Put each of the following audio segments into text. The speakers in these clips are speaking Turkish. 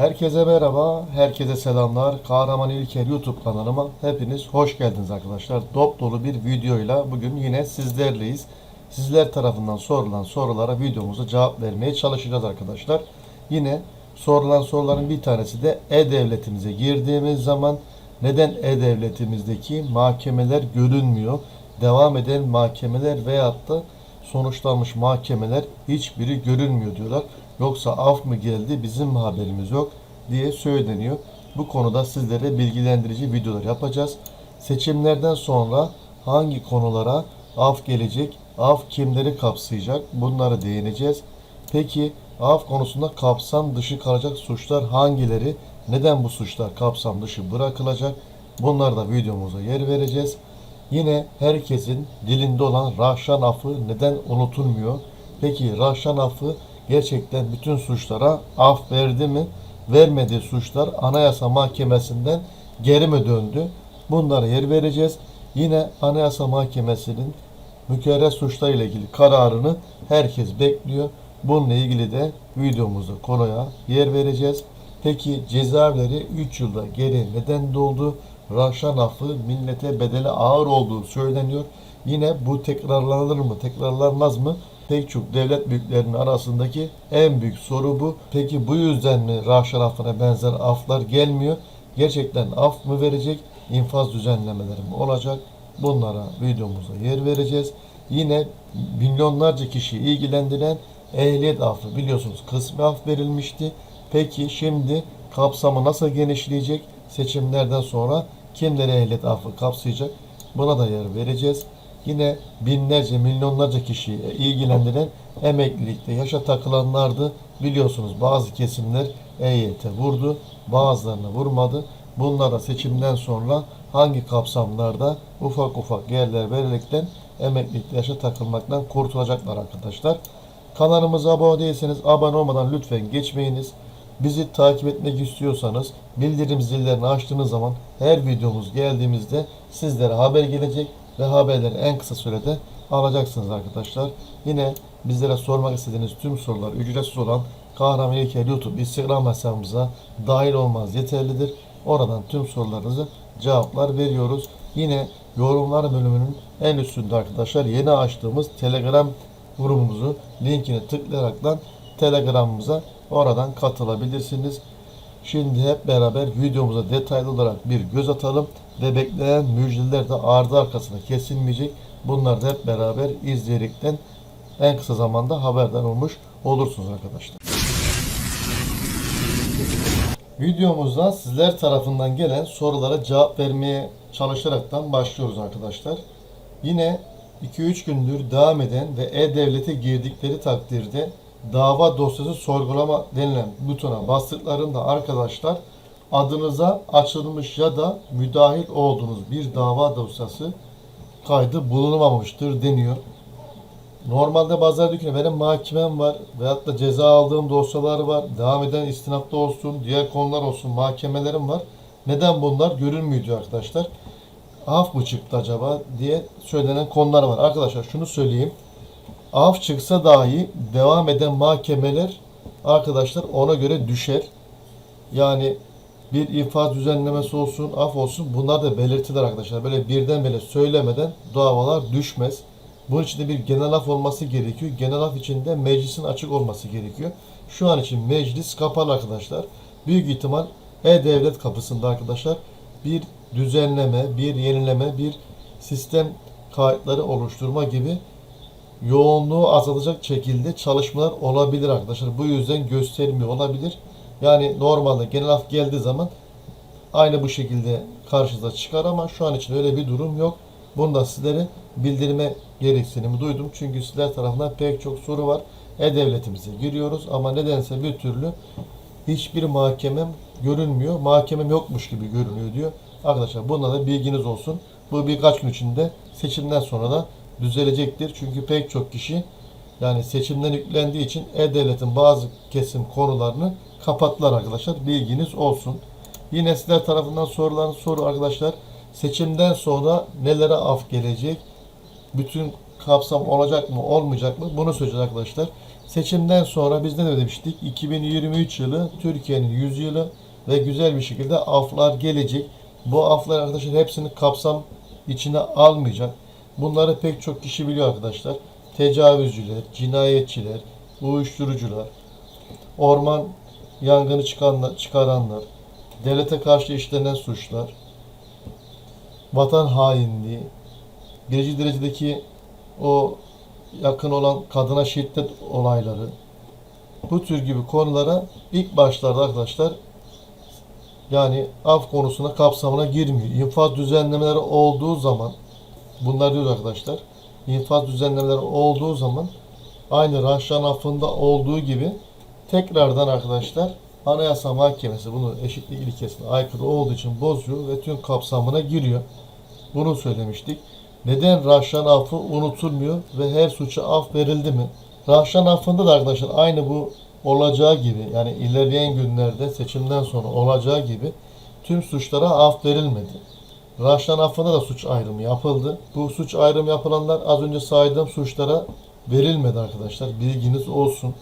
Herkese merhaba, herkese selamlar. Kahraman İlker YouTube kanalıma hepiniz hoş geldiniz arkadaşlar. Dop dolu bir videoyla bugün yine sizlerleyiz. Sizler tarafından sorulan sorulara videomuza cevap vermeye çalışacağız arkadaşlar. Yine sorulan soruların bir tanesi de E-Devletimize girdiğimiz zaman neden E-Devletimizdeki mahkemeler görünmüyor? Devam eden mahkemeler veyahut da sonuçlanmış mahkemeler hiçbiri görünmüyor diyorlar. Yoksa af mı geldi bizim mi haberimiz yok diye söyleniyor. Bu konuda sizlere bilgilendirici videolar yapacağız. Seçimlerden sonra hangi konulara af gelecek, af kimleri kapsayacak bunları değineceğiz. Peki af konusunda kapsam dışı kalacak suçlar hangileri? Neden bu suçlar kapsam dışı bırakılacak? Bunları da videomuza yer vereceğiz. Yine herkesin dilinde olan Rahşan affı neden unutulmuyor? Peki Rahşan affı gerçekten bütün suçlara af verdi mi? Vermediği suçlar Anayasa Mahkemesi'nden geri mi döndü? Bunlara yer vereceğiz. Yine Anayasa Mahkemesi'nin mükerrer suçlar ile ilgili kararını herkes bekliyor. Bununla ilgili de videomuzda konuya yer vereceğiz. Peki cezaevleri 3 yılda geri neden doldu? Rahşan affı millete bedeli ağır olduğu söyleniyor. Yine bu tekrarlanır mı, tekrarlanmaz mı? Pek çok devlet büyüklerinin arasındaki en büyük soru bu. Peki bu yüzden mi Rahşan affına benzer aflar gelmiyor? Gerçekten af mı verecek? İnfaz düzenlemeleri mi olacak? Bunlara videomuza yer vereceğiz. Yine milyonlarca kişiyi ilgilendiren ehliyet affı biliyorsunuz kısmi af verilmişti. Peki şimdi kapsamı nasıl genişleyecek? Seçimlerden sonra kimleri ehliyet affı kapsayacak? Buna da yer vereceğiz. Yine binlerce, milyonlarca kişiyi ilgilendiren emeklilikte yaşa takılanlardı. Biliyorsunuz bazı kesimler EYT vurdu, bazılarına vurmadı. Bunlara seçimden sonra hangi kapsamlarda ufak ufak yerler verilerekten emeklilikte yaşa takılmaktan kurtulacaklar arkadaşlar. Kanalımıza abone değilseniz abone olmadan lütfen geçmeyiniz. Bizi takip etmek istiyorsanız bildirim zillerini açtığınız zaman her videomuz geldiğimizde sizlere haber gelecek ve haberleri en kısa sürede alacaksınız arkadaşlar. Yine bizlere sormak istediğiniz tüm sorular ücretsiz olan Kahraman İlker YouTube Instagram hesabımıza dahil olmaz yeterlidir. Oradan tüm sorularınızı cevaplar veriyoruz. Yine yorumlar bölümünün en üstünde arkadaşlar yeni açtığımız Telegram grubumuzu linkini tıklayaraktan Telegram'ımıza oradan katılabilirsiniz. Şimdi hep beraber videomuza detaylı olarak bir göz atalım ve beklenen müjdeler de ardı arkasına kesilmeyecek. Bunları da hep beraber izleyerekten en kısa zamanda haberdar olmuş olursunuz arkadaşlar. Videomuzda sizler tarafından gelen sorulara cevap vermeye çalışaraktan başlıyoruz arkadaşlar. Yine 2-3 gündür devam eden ve E-Devlet'e girdikleri takdirde dava dosyası sorgulama denilen butona bastıklarında arkadaşlar adınıza açılmış ya da müdahil olduğunuz bir dava dosyası kaydı bulunmamıştır deniyor. Normalde bazıları diyor ki benim mahkemem var veyahut da ceza aldığım dosyalar var. Devam eden istinafta olsun, diğer konular olsun, mahkemelerim var. Neden bunlar görünmüyor diyor arkadaşlar. Af mı çıktı acaba diye söylenen konular var. Arkadaşlar şunu söyleyeyim. Af çıksa dahi devam eden mahkemeler arkadaşlar ona göre düşer. Yani bir infaz düzenlemesi olsun, af olsun bunlar da belirtiler arkadaşlar. Böyle birdenbire söylemeden davalar düşmez. Bunun için de bir genel af olması gerekiyor. Genel af için de meclisin açık olması gerekiyor. Şu an için meclis kapalı arkadaşlar. Büyük ihtimal E-Devlet kapısında arkadaşlar bir düzenleme, bir yenileme, bir sistem kayıtları oluşturma gibi yoğunluğu azalacak şekilde çalışmalar olabilir arkadaşlar. Bu yüzden göstermiyor olabilir. Yani normalde genel af geldiği zaman aynı bu şekilde karşınıza çıkar ama şu an için öyle bir durum yok. Bunu da sizlere bildirme gereksinimi duydum. Çünkü sizler tarafından pek çok soru var. E-Devletimize giriyoruz ama nedense bir türlü hiçbir mahkemem görünmüyor. Mahkemem yokmuş gibi görünüyor diyor. Arkadaşlar bunda da bilginiz olsun. Bu birkaç gün içinde seçimden sonra da düzelecektir. Çünkü pek çok kişi yani seçimden yüklendiği için E-Devlet'in bazı kesim konularını kapattılar arkadaşlar. Bilginiz olsun. Yine sizler tarafından sorulan soru arkadaşlar seçimden sonra nelere af gelecek? Bütün kapsam olacak mı olmayacak mı? Bunu söyleyeceğiz arkadaşlar. Seçimden sonra biz ne demiştik? 2023 yılı Türkiye'nin 100 yılı ve güzel bir şekilde aflar gelecek. Bu aflar arkadaşlar hepsini kapsam içine almayacak. Bunları pek çok kişi biliyor arkadaşlar. Tecavüzcüler, cinayetçiler, uyuşturucular, orman yangını çıkanlar, çıkaranlar, devlete karşı işlenen suçlar, vatan hainliği, birinci derecedeki o yakın olan kadına şiddet olayları, bu tür gibi konulara ilk başlarda arkadaşlar yani af konusuna kapsamına girmiyor. İnfaz düzenlemeleri olduğu zaman bunlar diyor arkadaşlar. İnfaz düzenlemeleri olduğu zaman aynı Rahşan affında olduğu gibi tekrardan arkadaşlar Anayasa Mahkemesi bunu eşitlik ilkesine aykırı olduğu için bozuyor ve tüm kapsamına giriyor. Bunu söylemiştik. Neden Rahşan affı unutulmuyor ve her suça af verildi mi? Rahşan affında da arkadaşlar aynı bu olacağı gibi yani ilerleyen günlerde seçimden sonra olacağı gibi tüm suçlara af verilmedi. Rahşan affında da suç ayrımı yapıldı. Bu suç ayrımı yapılanlar az önce saydığım suçlara verilmedi arkadaşlar. Bilginiz olsun.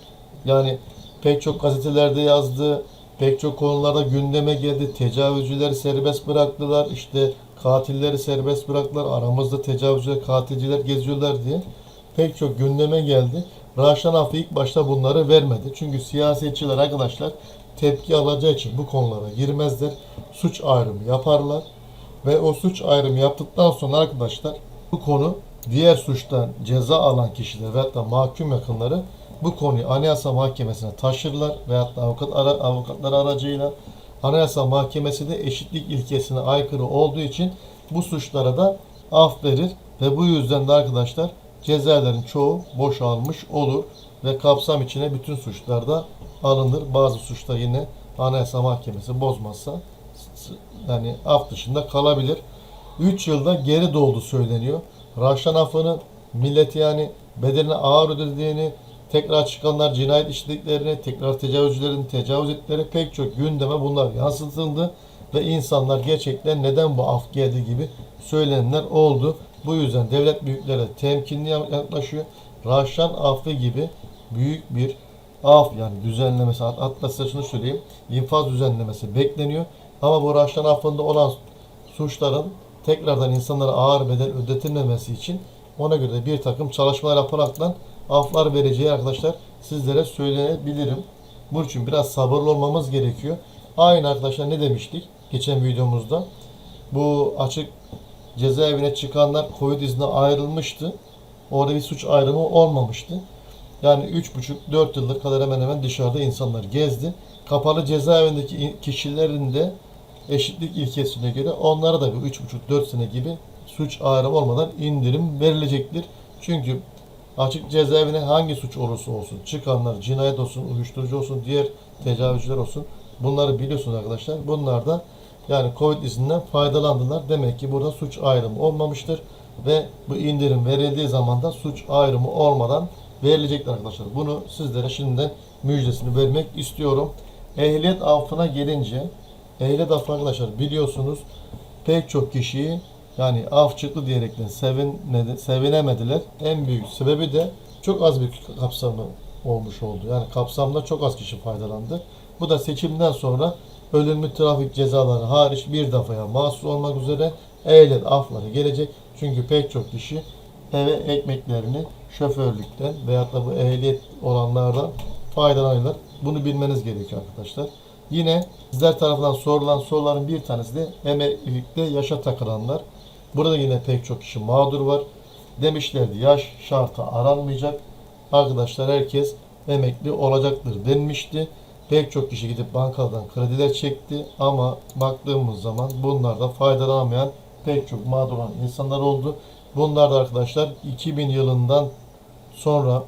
Yani pek çok gazetelerde yazdı, pek çok konularda gündeme geldi. Tecavüzcüleri serbest bıraktılar. İşte katilleri serbest bıraktılar. Aramızda tecavüzcüler, katilciler geziyorlar diye pek çok gündeme geldi. Raşan Affı ilk başta bunları vermedi. Çünkü siyasetçiler arkadaşlar tepki alacağı için bu konulara girmezler. Suç ayrımı yaparlar. Ve o suç ayrımı yaptıktan sonra arkadaşlar bu konu diğer suçtan ceza alan kişiler veyahut da mahkum yakınları bu konuyu Anayasa Mahkemesi'ne taşırlar veyahut da avukat ara, avukatlar aracıyla Anayasa Mahkemesi de eşitlik ilkesine aykırı olduğu için bu suçlara da af verir ve bu yüzden de arkadaşlar cezaların çoğu boşalmış olur ve kapsam içine bütün suçlarda alınır. Bazı suçta yine Anayasa Mahkemesi bozmazsa yani af dışında kalabilir. 3 yılda geri doldu söyleniyor. Raşan affının milleti yani bedelini ağır ödediğini, tekrar çıkanlar cinayet işlediklerini, tekrar tecavüzcülerin tecavüz ettikleri pek çok gündeme bunlar yansıtıldı ve insanlar gerçekten neden bu af geldi gibi söylenenler oldu. Bu yüzden devlet büyükleri temkinli yaklaşıyor. Raşan affı gibi büyük bir af yani düzenlemesi hatta size şunu söyleyeyim infaz düzenlemesi bekleniyor. Ama bu Raşan affında olan suçların tekrardan insanlara ağır bedel ödetilmemesi için ona göre de bir takım çalışmalar yaparaktan aflar vereceği arkadaşlar sizlere söyleyebilirim. Bunun için biraz sabırlı olmamız gerekiyor. Aynı arkadaşlar ne demiştik geçen videomuzda? Bu açık cezaevine çıkanlar Covid iznine ayrılmıştı. Orada bir suç ayrımı olmamıştı. Yani 3,5-4 yıldır kadar hemen hemen dışarıda insanlar gezdi. Kapalı cezaevindeki kişilerin de eşitlik ilkesine göre onlara da bir 3,5-4 sene gibi suç ayrımı olmadan indirim verilecektir. Çünkü açık cezaevine hangi suç olursa olsun, çıkanlar cinayet olsun, uyuşturucu olsun, diğer tecavüzcüler olsun bunları biliyorsunuz arkadaşlar. Bunlar da yani Covid izinden faydalandılar. Demek ki burada suç ayrımı olmamıştır ve bu indirim verildiği zaman da suç ayrımı olmadan verilecektir arkadaşlar. Bunu sizlere şimdiden müjdesini vermek istiyorum. Ehliyet affına gelince affı arkadaşlar biliyorsunuz pek çok kişiyi yani af çıktı diyerekten sevinmedi, sevinemediler. En büyük sebebi de çok az bir kapsamı olmuş oldu. Yani kapsamda çok az kişi faydalandı. Bu da seçimden sonra ölümlü trafik cezaları hariç bir defaya mahsus olmak üzere ehliyet afları gelecek. Çünkü pek çok kişi eve ekmeklerini şoförlükten veyahut da bu ehliyet olanlardan faydalanıyorlar. Bunu bilmeniz gerekiyor arkadaşlar. Yine sizler tarafından sorulan soruların bir tanesi de emeklilikte yaşa takılanlar. Burada yine pek çok kişi mağdur var. Demişlerdi yaş şartı aranmayacak. Arkadaşlar herkes emekli olacaktır denmişti. Pek çok kişi gidip bankadan krediler çekti ama baktığımız zaman bunlarda faydalanamayan pek çok mağdur olan insanlar oldu. Bunlar da arkadaşlar 2000 yılından sonra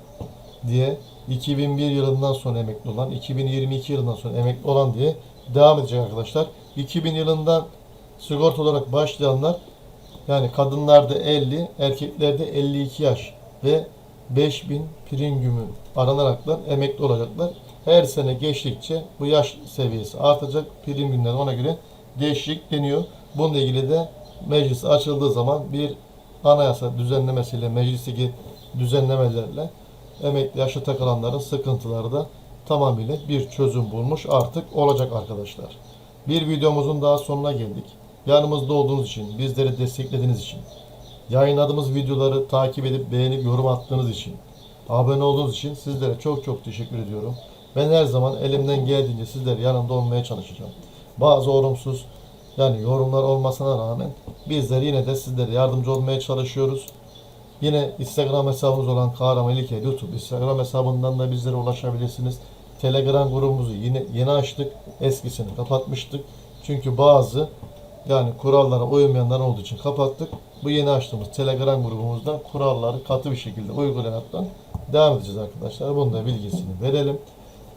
diye 2001 yılından sonra emekli olan, 2022 yılından sonra emekli olan diye devam edecek arkadaşlar. 2000 yılından sigorta olarak başlayanlar yani kadınlarda 50, erkeklerde 52 yaş ve 5000 premium'u aranaraklar emekli olacaklar. Her sene geçtikçe bu yaş seviyesi artacak. Prim günleri ona göre değişiklik deniyor. Bununla ilgili de meclis açıldığı zaman bir anayasa düzenlemesiyle, meclisteki düzenlemelerle emekli yaşa takılanların sıkıntıları da tamamıyla bir çözüm bulmuş artık olacak arkadaşlar. Bir videomuzun daha sonuna geldik. Yanımızda olduğunuz için, bizleri desteklediğiniz için, yayınladığımız videoları takip edip beğenip yorum attığınız için, abone olduğunuz için sizlere çok çok teşekkür ediyorum. Ben her zaman elimden geldiğince sizlerin yanında olmaya çalışacağım. Bazı olumsuz yani yorumlar olmasına rağmen bizler yine de sizlere yardımcı olmaya çalışıyoruz. Yine Instagram hesabımız olan Kahraman İlker YouTube Instagram hesabından da bizlere ulaşabilirsiniz. Telegram grubumuzu yine yeni açtık. Eskisini kapatmıştık. Çünkü bazı yani kurallara uymayanlar olduğu için kapattık. Bu yeni açtığımız Telegram grubumuzda kuralları katı bir şekilde uygulayaraktan devam edeceğiz arkadaşlar. Bunun da bilgisini verelim.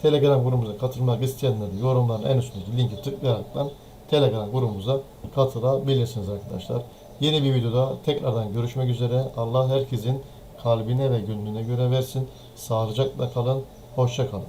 Telegram grubumuza katılmak isteyenler yorumların en üstündeki linki tıklayaraktan Telegram grubumuza katılabilirsiniz arkadaşlar. Yeni bir videoda tekrardan görüşmek üzere. Allah herkesin kalbine ve gönlüne göre versin. Sağlıcakla kalın. Hoşça kalın.